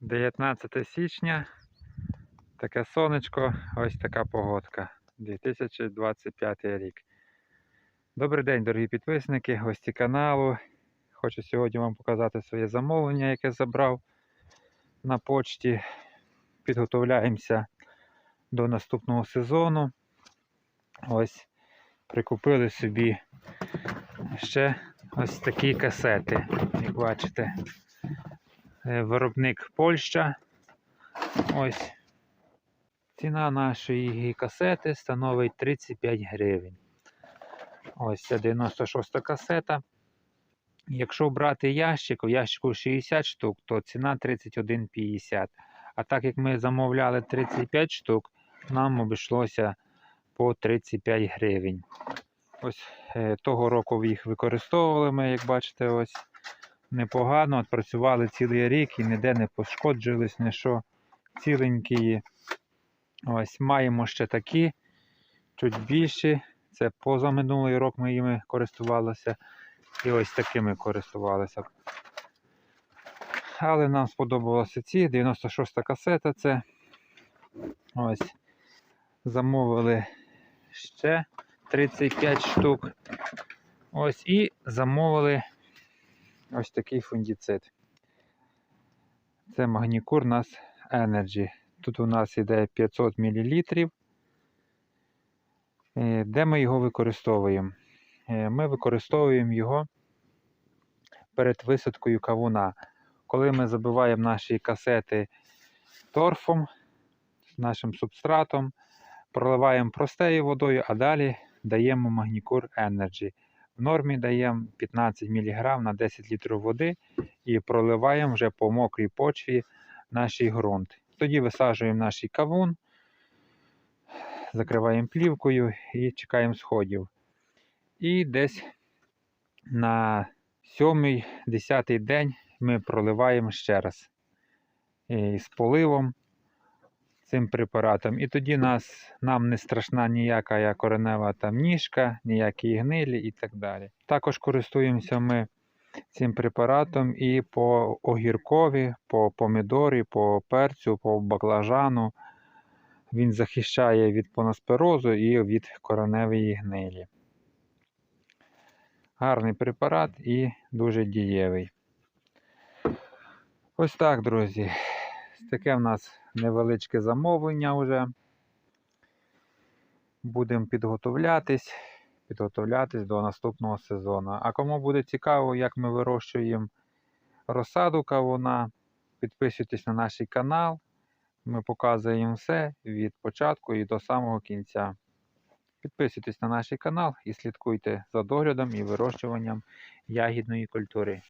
19 січня. Таке сонечко, ось така погодка. 2025 рік. Добрий день, дорогі підписники, гості каналу. Хочу сьогодні вам показати своє замовлення, яке забрав на почті. Підготовляємося до наступного сезону. Ось прикупили собі ще ось такі касети, як бачите. Е, Виробник Польща. Ось. Ціна нашої касети становить 35 гривень. Ось це 96 касета. Якщо брати ящик, у ящику 60 штук, то ціна 31,50. А так як ми замовляли 35 штук, нам обійшлося по 35 гривень. Ось е, того року їх використовували ми, як бачите, ось непогано. От працювали цілий рік і ніде не пошкоджились, ні що ціленькі. Ось маємо ще такі, чуть більші. Це позаминулий рок ми їми користувалися. І ось такими користувалися. Але нам сподобалися ці. 96-та касета це. Ось. Замовили ще 35 штук. Ось і замовили ось такий фундіцид. Це Магнікур нас Energy. Тут у нас йде 500 мл. Де ми його використовуємо? Е, Ми використовуємо його перед висадкою кавуна. Коли ми забиваємо наші касети торфом, нашим субстратом, проливаємо простою водою, а далі даємо Магнікур Energy. В нормі даємо 15 мг на 10 літрів води і проливаємо вже по мокрій почві наш ґрунт. Тоді висаджуємо наш кавун, закриваємо плівкою і чекаємо сходів. І десь на 7-10 день ми проливаємо ще раз і з поливом цим препаратом. І тоді нас, нам не страшна ніяка коренева там ніжка, ніякі гнилі і так далі. Також користуємося ми цим препаратом і по огіркові, по помідорі, по перцю, по баклажану. Він захищає від поносперозу і від кореневої гнилі. Гарний препарат і дуже дієвий. Ось так, друзі. Таке в нас невеличке замовлення вже. Будемо підготовлятись, підготовлятись до наступного сезону. А кому буде цікаво, як ми вирощуємо розсаду кавуна, підписуйтесь на наш канал. Ми показуємо все від початку і до самого кінця. Підписуйтесь на наш канал і слідкуйте за доглядом і вирощуванням ягідної культури.